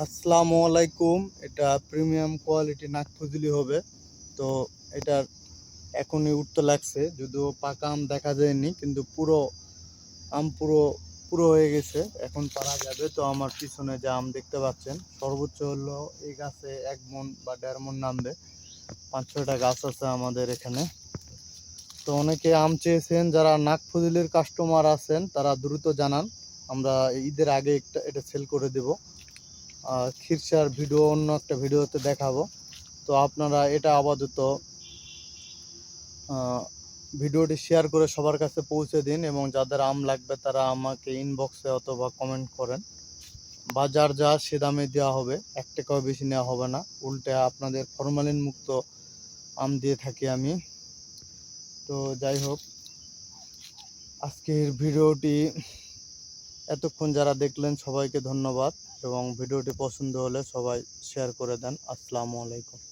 আসসালামু আলাইকুম। এটা প্রিমিয়াম কোয়ালিটি নাকফুজলি হবে। তো এটার এখনই উঠতে লাগছে। যদিও পাকা আম দেখা যায়নি, কিন্তু পুরো আম পুরো পুরো হয়ে গেছে। এখন পারা যাবে। তো আমার পিছনে যে আম দেখতে পাচ্ছেন, সর্বোচ্চ হলো এই গাছে এক মন বা দেড় মন নামবে পাঁচ, ছয়টা গাছ আছে আমাদের এখানে। তো অনেকে আম চেয়েছেন, যারা নাকফুজলির কাস্টমার আছেন, তারা দ্রুত জানান। আমরা ঈদের আগে একটা, এটা সেল করে দেবো। খিরসার ভিডিও, অন্য একটা ভিডিওতে দেখাবো। তো আপনারা এটা আপাতত ভিডিওটি শেয়ার করে সবার কাছে পৌঁছে দিন এবং যাদের আম লাগবে তারা আমাকে ইনবক্সে অথবা কমেন্ট করেন। বাজার যা সে দামে দেওয়া হবে, এক টাকাও বেশি নেওয়া হবে না। উল্টে আপনাদের ফরমালিন মুক্ত আম দিয়ে থাকি আমি। তো যাই হোক, আজকের ভিডিওটি এতক্ষণ যারা দেখলেন সবাইকে ধন্যবাদ এবং ভিডিওটি পছন্দ হলে সবাই শেয়ার করে দেন। আসসালামু আলাইকুম।